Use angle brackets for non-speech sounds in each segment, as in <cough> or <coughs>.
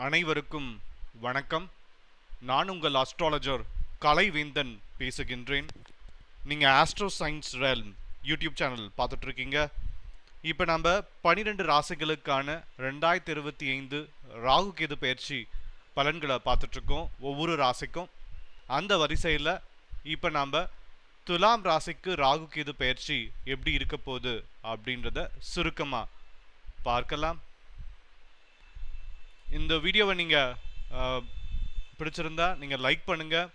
அனைவருக்கும் வணக்கம். நான் உங்கள் அஸ்ட்ராலஜர் கலைவேந்தன் பேசுகின்றேன். நீங்கள் astro science realm YouTube channel பார்த்துட்ருக்கீங்க. இப்போ நம்ம பன்னிரெண்டு ராசிகளுக்கான ரெண்டாயிரத்தி இருபத்தி ஐந்து ராகு கேது பயிற்சி பலன்களை பார்த்துட்ருக்கோம். ஒவ்வொரு ராசிக்கும். அந்த வரிசையில் இப்போ நாம் துலாம் ராசிக்கு ராகு கேது பயிற்சி எப்படி இருக்க போகுது அப்படின்றத சுருக்கமாக பார்க்கலாம். இந்த வீடியோவை நீங்கள் பிடிச்சிருந்தா நீங்கள் லைக் பண்ணுங்கள்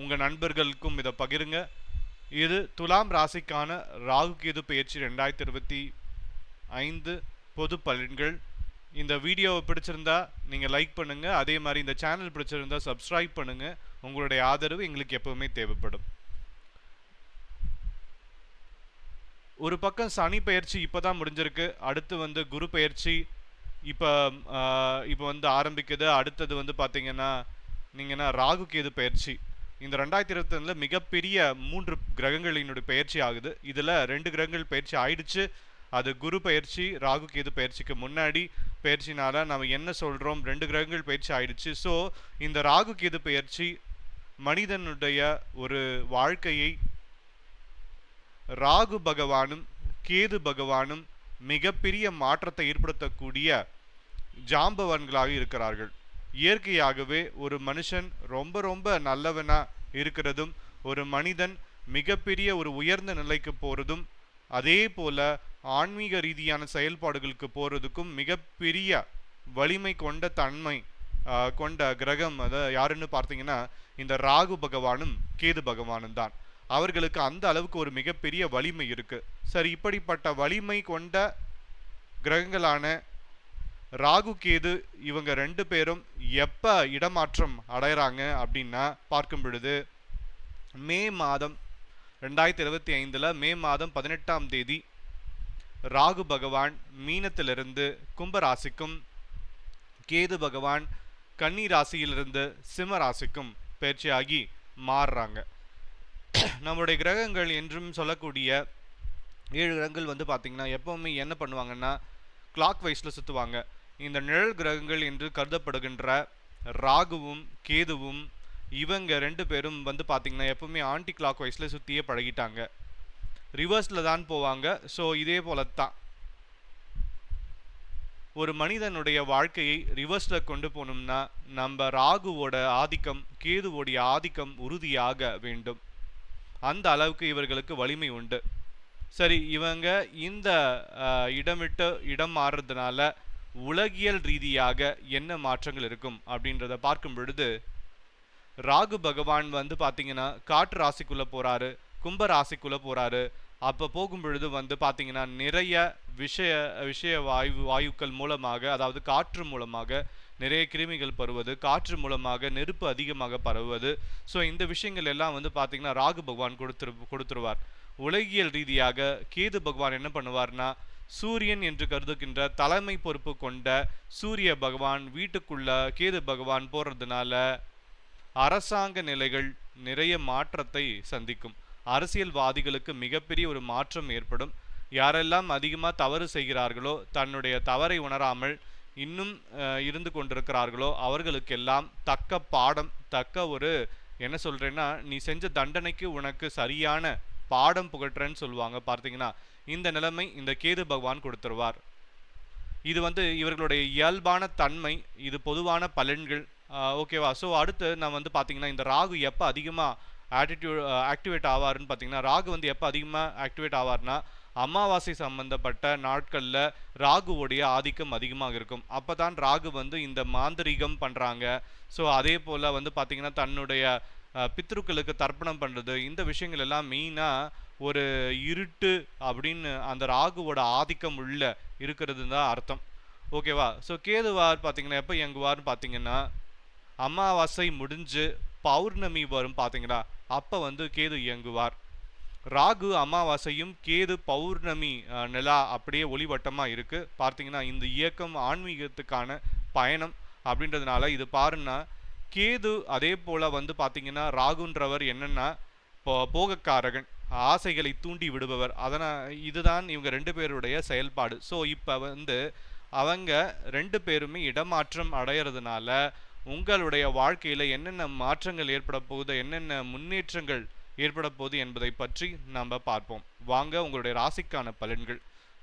உங்கள் நண்பர்களுக்கும் இதை பகிருங்க. இது துலாம் ராசிக்கான ராகு கேது பயிற்சி ரெண்டாயிரத்தி இருபத்தி ஐந்து பொது பலன்கள். இந்த வீடியோவை பிடிச்சிருந்தா நீங்கள் லைக் பண்ணுங்கள் அதே மாதிரி இந்த சேனல் பிடிச்சிருந்தா சப்ஸ்கிரைப் பண்ணுங்கள் உங்களுடைய ஆதரவு எங்களுக்கு எப்பவுமே தேவைப்படும். ஒரு பக்கம் சனி பயிற்சி இப்போ தான் முடிஞ்சிருக்கு. அடுத்து வந்து குரு பயிற்சி இப்போ இப்போ வந்து ஆரம்பிக்குது. அடுத்தது வந்து பார்த்தீங்கன்னா நீங்கன்னா ராகு கேது பயிற்சி. இந்த ரெண்டாயிரத்தி இருபத்தி ரெண்டில் மிகப்பெரிய மூன்று கிரகங்களினுடைய பயிற்சி ஆகுது. இதில் ரெண்டு கிரகங்கள் பயிற்சி ஆயிடுச்சு. அது குரு பயிற்சி ராகு கேது பயிற்சிக்கு முன்னாடி பயிற்சினால நம்ம என்ன சொல்கிறோம் ரெண்டு கிரகங்கள் பயிற்சி ஆயிடுச்சு. ஸோ இந்த ராகு கேது பயிற்சி மனிதனுடைய ஒரு வாழ்க்கையை ராகு பகவானும் கேது பகவானும் மிகப்பெரிய மாற்றத்தை ஏற்படுத்தக்கூடிய ஜாம்பவான்களாக இருக்கிறார்கள். இயற்கையாகவே ஒரு மனுஷன் ரொம்ப ரொம்ப நல்லவனா இருக்கிறதும் ஒரு மனிதன் மிகப்பெரிய ஒரு உயர்ந்த நிலைக்கு போறதும் அதே போல ஆன்மீக ரீதியான செயல்பாடுகளுக்கு போறதுக்கும் மிகப்பெரிய வலிமை கொண்ட தன்மை ஆஹ், கொண்ட கிரகம் அதை யாருன்னு பார்த்தீங்கன்னா இந்த ராகு பகவானும் கேது பகவானும் தான். அவர்களுக்கு அந்த அளவுக்கு ஒரு மிகப்பெரிய வலிமை இருக்கு. சரி இப்படிப்பட்ட வலிமை கொண்ட கிரகங்களான ராகு கேது இவங்க ரெண்டு பேரும் எப்ப இடமாற்றம் அடைகிறாங்க அப்படின்னா பார்க்கும் பொழுது மே மாதம் ரெண்டாயிரத்தி இருபத்தி ஐந்துல மே மாதம் பதினெட்டாம் தேதி ராகு பகவான் மீனத்திலிருந்து கும்பராசிக்கும் கேது பகவான் கன்னி ராசியிலிருந்து சிம்ம ராசிக்கும் பயிற்சியாகி மாறுறாங்க. <coughs> நம்மளுடைய கிரகங்கள் என்றும் சொல்லக்கூடிய ஏழு கிரகங்கள் வந்து பார்த்தீங்கன்னா எப்பவுமே என்ன பண்ணுவாங்கன்னா கிளாக் வைஸில் சுற்றுவாங்க இந்த நிழல் கிரகங்கள் என்று கருதப்படுகின்ற ராகுவும் கேதுவும் இவங்க ரெண்டு பேரும் வந்து பார்த்திங்கன்னா எப்பவுமே ஆன்டி கிளாக் வைஸில் சுற்றியே பழகிட்டாங்க. ரிவர்ஸில் தான் போவாங்க. ஸோ இதே போல தான் ஒரு மனிதனுடைய வாழ்க்கையை ரிவர்ஸில் கொண்டு போகணும்னா நம்ம ராகுவோட ஆதிக்கம் கேதுவோடைய ஆதிக்கம் உறுதியாக வேண்டும். அந்த அளவுக்கு இவர்களுக்கு வலிமை உண்டு. சரி இவங்க இந்த இடமிட்டு இடம் இடம் மாறுறதுனால உலகியல் ரீதியாக என்ன மாற்றங்கள் இருக்கும் அப்படின்றத பார்க்கும் பொழுது ராகு பகவான் வந்து பார்த்தீங்கன்னா காற்று ராசிக்குள்ள போறாரு கும்ப ராசிக்குள்ள போறாரு. அப்போ போகும் பொழுது வந்து பார்த்தீங்கன்னா நிறைய விஷய விஷய வாயு வாயுக்கள் மூலமாக அதாவது காற்று மூலமாக நிறைய கிருமிகள் பருவது காற்று மூலமாக நெருப்பு அதிகமாக பரவுவது. ஸோ இந்த விஷயங்கள் எல்லாம் வந்து பார்த்தீங்கன்னா ராகு பகவான் கொடுத்துரு கொடுத்துருவார். உலகியல் ரீதியாக கேது பகவான் என்ன பண்ணுவார்னா சூரியன் என்று கருதுகின்ற தலைமை பொறுப்பு கொண்ட சூரிய பகவான் வீட்டுக்குள்ள கேது பகவான் போடுறதுனால அரசாங்க நிலைகள் நிறைய மாற்றத்தை சந்திக்கும். அரசியல்வாதிகளுக்கு மிகப்பெரிய ஒரு மாற்றம் ஏற்படும். யாரெல்லாம் அதிகமாக தவறு செய்கிறார்களோ தன்னுடைய தவறை உணராமல் இன்னும் இருந்து கொண்டிருக்கிறார்களோ அவர்களுக்கெல்லாம் தக்க பாடம் தக்க ஒரு என்ன சொல்றேன்னா நீ செஞ்ச தண்டனைக்கு உனக்கு சரியான பாடம் புகட்டுறேன்னு சொல்லுவாங்க பார்த்தீங்கன்னா இந்த நிலைமை இந்த கேது பகவான் கொடுத்துருவார். இது வந்து இவர்களுடைய இயல்பான தன்மை இது பொதுவான பலன்கள் ஓகேவா? ஸோ அடுத்து நான் வந்து பார்த்தீங்கன்னா இந்த ராகு எப்போ அதிகமாக ஆட்டிடியூட் ஆக்டிவேட் ஆவார்னு பார்த்தீங்கன்னா ராகு வந்து எப்போ அதிகமாக ஆக்டிவேட் ஆவார்னா அமாவாசை சம்பந்தப்பட்ட நாட்களில் ராகுவோடைய ஆதிக்கம் அதிகமாக இருக்கும். அப்போ தான் ராகு வந்து இந்த மாந்திரிகம் பண்ணுறாங்க ஸோ அதே போல் வந்து பார்த்திங்கன்னா தன்னுடைய பித்ருக்களுக்கு தர்ப்பணம் பண்ணுறது இந்த விஷயங்கள் எல்லாம் மெயினாக ஒரு இருட்டு அப்படின்னு அந்த ராகுவோட ஆதிக்கம் உள்ள இருக்கிறது தான் அர்த்தம் ஓகேவா ஸோ கேதுவார் பார்த்தீங்கன்னா எப்போ இயங்குவார்னு பார்த்தீங்கன்னா அமாவாசை முடிஞ்சு பௌர்ணமி வரும் பார்த்தீங்களா அப்போ வந்து கேது இயங்குவார். ராகு அமாவாசையும் கேது பௌர்ணமி நிலா அப்படியே ஒளிவட்டமாக இருக்குது பார்த்தீங்கன்னா இந்த இயக்கம் ஆன்மீகத்துக்கான பயணம் அப்படின்றதுனால இது பாருன்னா கேது அதே போல் வந்து பார்த்தீங்கன்னா ராகுன்றவர் என்னென்னா இப்போ போகக்காரகன் ஆசைகளை தூண்டி விடுபவர். அதனால் இதுதான் இவங்க ரெண்டு பேருடைய செயல்பாடு. ஸோ இப்போ வந்து அவங்க ரெண்டு பேருமே இடமாற்றம் அடையிறதுனால உங்களுடைய வாழ்க்கையில் என்னென்ன மாற்றங்கள் ஏற்பட போகுது என்னென்ன முன்னேற்றங்கள் ஏற்பட போகுது என்பதை பற்றி நாம் பார்ப்போம். வாங்க உங்களுடைய ராசிக்கான பலன்கள்.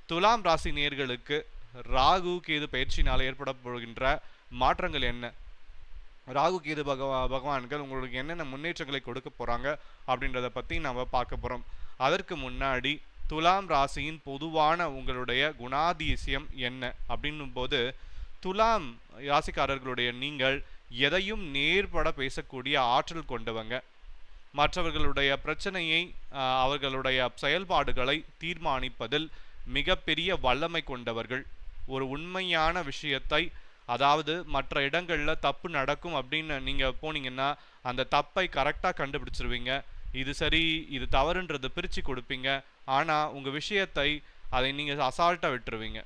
துலாம் ராசி நேர்களுக்கு ராகு கேது பயிற்சியினால் ஏற்பட போகின்ற மாற்றங்கள் என்ன? ராகு கேது பகவா பகவான்கள் உங்களுக்கு என்னென்ன முன்னேற்றங்களை கொடுக்க போறாங்க அப்படின்றத பற்றி நாம் பார்க்க போகிறோம் அதற்கு முன்னாடி துலாம் ராசியின் பொதுவான உங்களுடைய குணாதிசயம் என்ன? அப்படின்னும் போது துலாம் ராசிக்காரர்களுடைய நீங்கள் எதையும் நேர்பட பேசக்கூடிய ஆற்றல் கொண்டவங்க. மற்றவர்களுடைய பிரச்சனையை அவர்களுடைய செயல்பாடுகளை தீர்மானிப்பதில் மிகப்பெரிய வல்லமை கொண்டவர்கள். ஒரு உண்மையான விஷயத்தை அதாவது மற்ற இடங்கள்ல தப்பு நடக்கும் அப்படின்னு நீங்க போனீங்கன்னா அந்த தப்பை கரெக்டா கண்டுபிடிச்சிருவீங்க. இது சரி இது தவறுன்றதை பிரிச்சு கொடுப்பீங்க. ஆனா உங்க விஷயத்தை அதை நீங்க அசால்ட்டா விட்டுருவீங்க.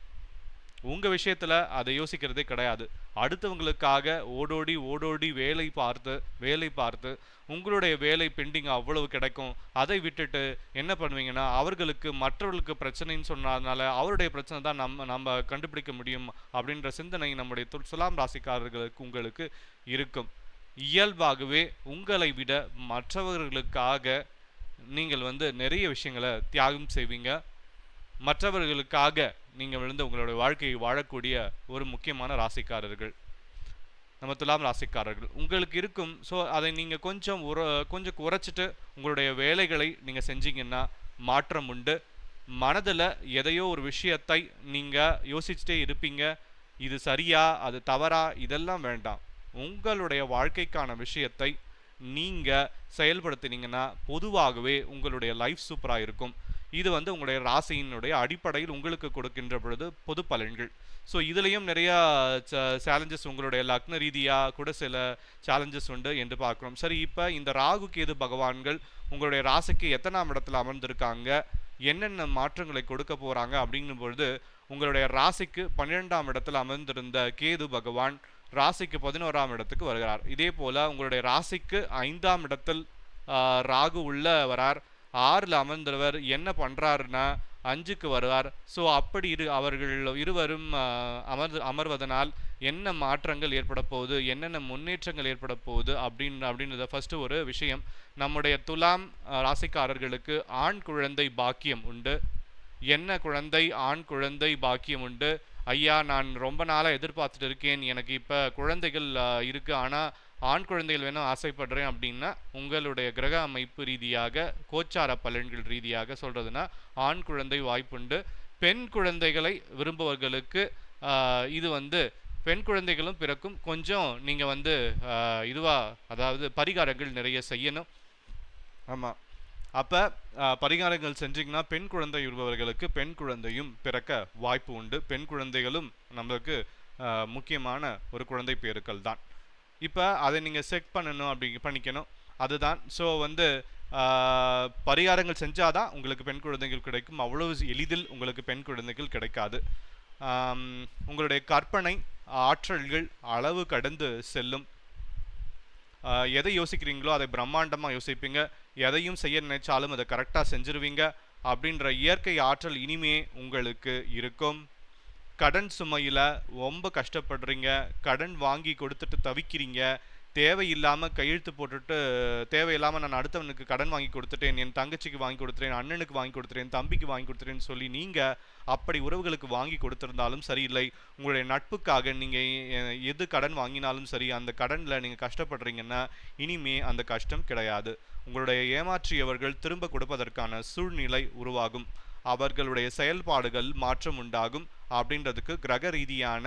உங்க விஷயத்துல அதை யோசிக்கிறதே கிடையாது. அடுத்தவங்களுக்காக ஓடோடி ஓடோடி வேலை பார்த்து வேலை பார்த்து உங்களுடைய வேலை பெண்டிங் அவ்வளவு கிடைக்கும். அதை விட்டுட்டு என்ன பண்ணுவீங்கன்னா அவர்களுக்கு மற்றவர்களுக்கு பிரச்சனைன்னு சொன்னதுனால அவருடைய பிரச்சனை தான் நம்ம நம்ம கண்டுபிடிக்க முடியும் அப்படின்ற சிந்தனை நம்முடைய து- துலாம் ராசிக்காரர்களுக்கு உங்களுக்கு இருக்கும். இயல்பாகவே உங்களை விட மற்றவர்களுக்காக நீங்கள் வந்து நிறைய விஷயங்களை தியாகம் செய்வீங்க. மற்றவர்களுக்காக நீங்கள் விழுந்து உங்களுடைய வாழ்க்கையை வாழக்கூடிய ஒரு முக்கியமான ராசிக்காரர்கள். நம்ம துலாம் ராசிக்காரர்கள். உங்களுக்கு இருக்கும் ஸோ அதை நீங்கள் கொஞ்சம் உர கொஞ்சம் குறைச்சிட்டு உங்களுடைய வேலைகளை நீங்கள் செஞ்சீங்கன்னா மாற்றம் உண்டு. மனதில் எதையோ ஒரு விஷயத்தை நீங்கள் யோசிச்சுட்டே இருப்பீங்க. இது சரியா அது தவறா இதெல்லாம் வேண்டாம். உங்களுடைய வாழ்க்கைக்கான விஷயத்தை நீங்கள் செயல்படுத்தினீங்கன்னா பொதுவாகவே உங்களுடைய லைஃப் சூப்பராக இருக்கும். இது வந்து உங்களுடைய ராசியினுடைய அடிப்படையில் உங்களுக்கு கொடுக்கின்ற பொழுது பொது பலன்கள். ஸோ இதுலேயும் நிறையா சேலஞ்சஸ் உங்களுடைய லக்ன ரீதியாக கூட சில சேலஞ்சஸ் உண்டு என்று பார்க்குறோம். சரி இப்போ இந்த ராகு கேது பகவான்கள் உங்களுடைய ராசிக்கு எத்தனாம் இடத்துல அமர்ந்திருக்காங்க? என்னென்ன மாற்றங்களை கொடுக்க போகிறாங்க அப்படிங்கும் பொழுது உங்களுடைய ராசிக்கு பன்னிரெண்டாம் இடத்துல அமர்ந்திருந்த கேது பகவான் ராசிக்கு பதினோராம் இடத்துக்கு வருகிறார். இதே போல உங்களுடைய ராசிக்கு ஐந்தாம் இடத்தில் ராகு உள்ள வரார். ஆறில் அமர்ந்தவர் என்ன பண்றாருன்னா அஞ்சுக்கு வருவார். ஸோ அப்படி இரு அவர்கள் இருவரும் அமர்ந்து அமர்வதனால் என்ன மாற்றங்கள் ஏற்பட போகுது என்னென்ன முன்னேற்றங்கள் ஏற்பட போகுது அப்படின்னு அப்படின்றத ஃபஸ்ட்டு ஒரு விஷயம். நம்முடைய துலாம் ராசிக்காரர்களுக்கு ஆண் குழந்தை பாக்கியம் உண்டு. என்ன குழந்தை? ஆண் குழந்தை பாக்கியம் உண்டு. ஐயா நான் ரொம்ப நாளாக எதிர்பார்த்துட்டு இருக்கேன். எனக்கு இப்போ குழந்தைகள் இருக்குது இருக்கு. ஆனால் ஆண் குழந்தைகள் வேணும் ஆசைப்படுறேன் அப்படின்னா உங்களுடைய கிரக அமைப்பு ரீதியாக கோச்சார பலன்கள் ரீதியாக சொல்கிறதுன்னா ஆண் குழந்தை வாய்ப்புண்டு. பெண் குழந்தைகளை விரும்புபவர்களுக்கு இது வந்து பெண் குழந்தைகளும் பிறக்கும். கொஞ்சம் நீங்கள் வந்து இதுவாக அதாவது பரிகாரங்கள் நிறைய செய்யணும். ஆமாம் அப்போ பரிகாரங்கள் செஞ்சிங்கன்னா பெண் குழந்தை இருப்பவர்களுக்கு பெண் குழந்தையும் பிறக்க வாய்ப்பு உண்டு. பெண் குழந்தைகளும் நம்மளுக்கு முக்கியமான ஒரு குழந்தை பேருக்கள் தான். இப்போ அதை நீங்கள் செக் பண்ணணும் அப்படி பண்ணிக்கணும். அதுதான். ஸோ வந்து ஆஹ், பரிகாரங்கள் செஞ்சாதான் உங்களுக்கு பெண் குழந்தைகள் கிடைக்கும். அவ்வளவு எளிதில் உங்களுக்கு பெண் குழந்தைகள் கிடைக்காது. உங்களுடைய கற்பனை ஆற்றல்கள் அளவு கடந்து செல்லும். எதை யோசிக்கிறீங்களோ அதை பிரம்மாண்டமாக யோசிப்பீங்க. எதையும் செய்ய நினைச்சாலும் அதை கரெக்டாக செஞ்சிருவீங்க. அப்படின்ற இயற்கை ஆற்றல் இனிமே உங்களுக்கு இருக்கும். கடன் சுமையில் ரொம்ப கஷ்டப்படுறீங்க. கடன் வாங்கி கொடுத்துட்டு தவிக்கிறீங்க. தேவையில்லாமல் கையெழுத்து போட்டுட்டு தேவையில்லாமல் நான் அடுத்தவனுக்கு கடன் வாங்கி கொடுத்துட்டேன். என் தங்கச்சிக்கு வாங்கி கொடுத்துட்டேன் அண்ணனுக்கு வாங்கி கொடுத்துட்டேன் தம்பிக்கு வாங்கி கொடுத்துட்டேன்னு சொல்லி நீங்கள் அப்படி உறவுகளுக்கு வாங்கி கொடுத்திருந்தாலும் சரியில்லை. உங்களுடைய நட்புக்காக நீங்கள் எது கடன் வாங்கினாலும் சரி அந்த கடனில் நீங்கள் கஷ்டப்படுறீங்கன்னா இனிமே அந்த கஷ்டம் கிடையாது. உங்களுடைய ஏமாற்றியவர்கள் திரும்ப கொடுப்பதற்கான சூழ்நிலை உருவாகும். அவர்களுடைய செயல்பாடுகள் மாற்றம் உண்டாகும் அப்படின்றதுக்கு கிரக ரீதியான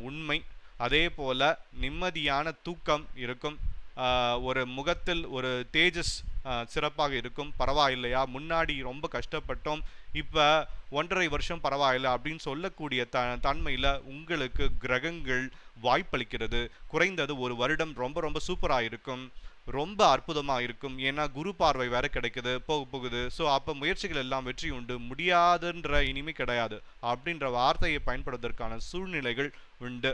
உண்மை. அதே போல நிம்மதியான தூக்கம் இருக்கும். ஆஹ், ஒரு முகத்தில் ஒரு தேஜஸ் சிறப்பாக இருக்கும். பரவாயில்லையா? முன்னாடி ரொம்ப கஷ்டப்பட்டோம். இப்போ ஒன்றரை வருஷம் பரவாயில்லை அப்படின்னு சொல்லக்கூடிய த தன்மையில் உங்களுக்கு கிரகங்கள் வாய்ப்பளிக்கிறது. குறைந்தது ஒரு வருடம் ரொம்ப ரொம்ப சூப்பராக இருக்கும். ரொம்ப அற்புதமாக இருக்கும். ஏன்னா குரு பார்வை வேற கிடைக்குது போக போகுது. ஸோ அப்போ முயற்சிகள் எல்லாம் வெற்றி உண்டு. முடியாதுன்ற இனிமே கிடையாது. அப்படின்ற வார்த்தையை பயன்படுவதற்கான சூழ்நிலைகள் உண்டு.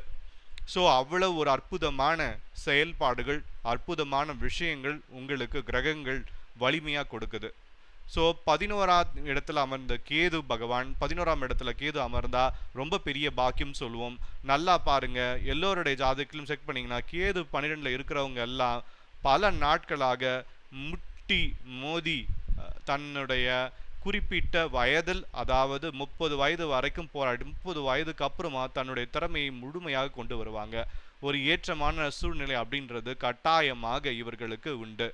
ஸோ அவ்வளவு ஒரு அற்புதமான செயல்பாடுகள் அற்புதமான விஷயங்கள் உங்களுக்கு கிரகங்கள் வலிமையாக கொடுக்குது. ஸோ பதினோராம் இடத்துல அமர்ந்த கேது பகவான் பதினோராம் இடத்துல கேது அமர்ந்தா ரொம்ப பெரிய பாக்கியம் சொல்லுவோம் நல்லா பாருங்க. எல்லோருடைய ஜாதகத்திலும் செக் பண்ணீங்கன்னா கேது பன்னிரெண்டில் இருக்கிறவங்க எல்லாம் பல நாட்களாக முட்டி மோதி தன்னுடைய குறிப்பிட்ட வயதில் அதாவது முப்பது வயது வரைக்கும் போராடி முப்பது வயதுக்கு அப்புறமா தன்னுடைய திறமையை முழுமையாக கொண்டு வருவாங்க. ஒரு ஏற்றமான சூழ்நிலை அப்படின்றது கட்டாயமாக இவர்களுக்கு உண்டு.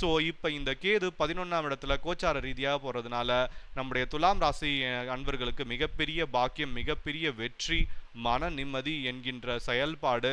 ஸோ இப்போ இந்த கேது பதினொன்றாம் இடத்துல கோச்சார ரீதியாக போகிறதுனால நம்முடைய துலாம் ராசி அன்பர்களுக்கு மிகப்பெரிய பாக்கியம் மிகப்பெரிய வெற்றி மன நிம்மதி என்கின்ற செயல்பாடு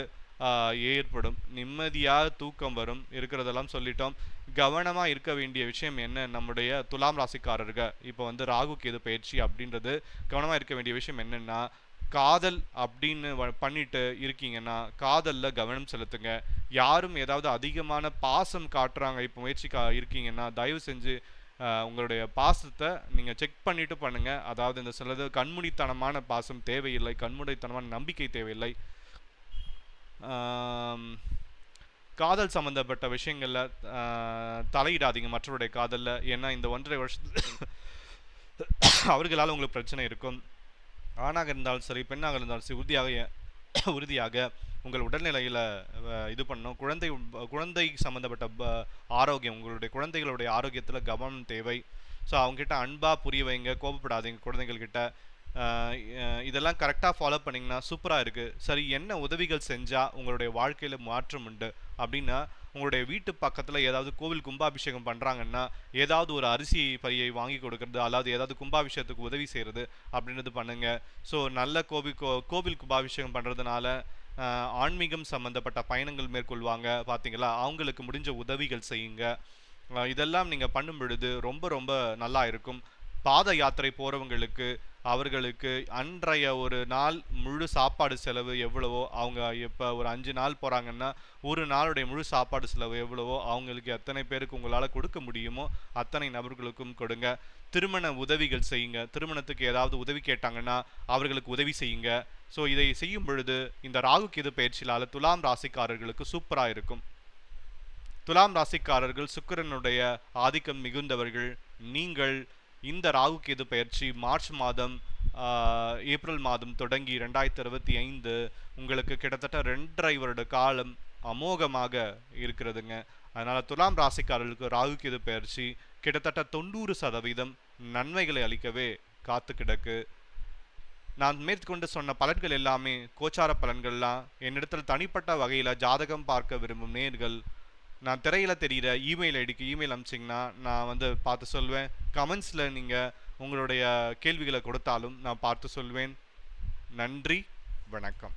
ஏற்படும். நிம்மதியாக தூக்கம் வரும். இருக்கிறதெல்லாம் சொல்லிட்டோம். கவனமாக இருக்க வேண்டிய விஷயம் என்ன? நம்முடைய துலாம் ராசிக்காரர்கள் இப்போ வந்து ராகு கேது பயிற்சி அப்படின்றது கவனமாக இருக்க வேண்டிய விஷயம் என்னென்னா காதல் அப்படின்னு வ- பண்ணிட்டு இருக்கீங்கன்னா காதலில் கவனம் செலுத்துங்க. யாரும் ஏதாவது அதிகமான பாசம் காட்டுறாங்க இப்போ முயற்சி கா இருக்கீங்கன்னா தயவு செஞ்சு உங்களுடைய பாசத்தை நீங்கள் செக் பண்ணிவிட்டு பண்ணுங்க. அதாவது இந்த சிலது கண்மூடித்தனமான பாசம் தேவையில்லை கண்மூடித்தனமான நம்பிக்கை தேவையில்லை. காதல் சம்பந்தப்பட்ட விஷயங்கள்ல தலையிடாதீங்க மற்றவருடைய காதலில். ஏன்னா இந்த ஒன்றரை வருஷத்துல <coughs> அவர்களால் உங்களுக்கு பிரச்சனை இருக்கும். ஆணாக இருந்தாலும் சரி பெண்ணாக இருந்தாலும் சரி உறுதியாக <coughs> உறுதியாக உங்கள் உடல்நிலையில் இது பண்ணணும். குழந்தை குழந்தை சம்மந்தப்பட்ட ஆரோக்கியம் உங்களுடைய குழந்தைகளுடைய ஆரோக்கியத்தில் கவனம் தேவை. ஸோ அவங்ககிட்ட அன்பாக புரிய வைங்க கோபப்படாதீங்க குழந்தைகள்கிட்ட. இதெல்லாம் கரெக்டாக ஃபாலோ பண்ணிங்கன்னா சூப்பராக இருக்குது சரி என்ன உதவிகள் செஞ்சால் உங்களுடைய வாழ்க்கையில் மாற்றம் உண்டு? அப்படின்னா உங்களுடைய வீட்டு பக்கத்தில் ஏதாவது கோவில் கும்பாபிஷேகம் பண்ணுறாங்கன்னா ஏதாவது ஒரு அரிசி பையை வாங்கி கொடுக்கறது அல்லது ஏதாவது கும்பாபிஷேகத்துக்கு உதவி செய்கிறது அப்படின்றது பண்ணுங்க. ஸோ நல்ல கோவில் கோ கோவில் கும்பாபிஷேகம் பண்ணுறதுனால ஆன்மீகம் சம்மந்தப்பட்ட பயணங்கள் மேற்கொள்வாங்க பார்த்தீங்களா அவங்களுக்கு முடிஞ்ச உதவிகள் செய்யுங்க. இதெல்லாம் நீங்கள் பண்ணும் பொழுது ரொம்ப ரொம்ப நல்லா இருக்கும். பாத யாத்திரை போகிறவங்களுக்கு அவர்களுக்கு அன்றைய ஒரு நாள் முழு சாப்பாடு செலவு எவ்வளவோ அவங்க இப்போ ஒரு அஞ்சு நாள் போகிறாங்கன்னா ஒரு நாளுடைய முழு சாப்பாடு செலவு எவ்வளவோ அவங்களுக்கு எத்தனை பேருக்கு உங்களால் கொடுக்க முடியுமோ அத்தனை நபர்களுக்கும் கொடுங்க. திருமண உதவிகள் செய்யுங்க. திருமணத்துக்கு ஏதாவது உதவி கேட்டாங்கன்னா அவர்களுக்கு உதவி செய்யுங்க. ஸோ இதை செய்யும் பொழுது இந்த ராகு கேது பயிற்சியால் துலாம் ராசிக்காரர்களுக்கு சூப்பராக இருக்கும். துலாம் ராசிக்காரர்கள் சுக்கிரனுடைய ஆதிக்கம் மிகுந்தவர்கள். நீங்கள் இந்த ராகு கேது பயிற்சி மார்ச் மாதம் ஏப்ரல் மாதம் தொடங்கி ரெண்டாயிரத்தி இருபத்தி ஐந்து உங்களுக்கு கிட்டத்தட்ட ரெண்டரை வருட காலம் அமோகமாக இருக்கிறதுங்க. அதனால் துலாம் ராசிக்காரர்களுக்கு ராகு கேது பயிற்சி கிட்டத்தட்ட தொண்ணூறு சதவீதம் நன்மைகளை அளிக்கவே காத்து கிடக்கு. நான் மேற்கொண்டு சொன்ன பலன்கள் எல்லாமே கோச்சார பலன்கள்லாம் என்னிடத்தில் தனிப்பட்ட வகையில் ஜாதகம் பார்க்க விரும்பும் நேர்கள் நான் திரையில தெரிகிற இமெயில் ஐடிக்கு இமெயில் அனுப்பிச்சிங்கன்னா நான் வந்து பார்த்து சொல்வேன். கமெண்ட்ஸில் நீங்கள் உங்களுடைய கேள்விகளை கொடுத்தாலும் நான் பார்த்து சொல்வேன். நன்றி வணக்கம்.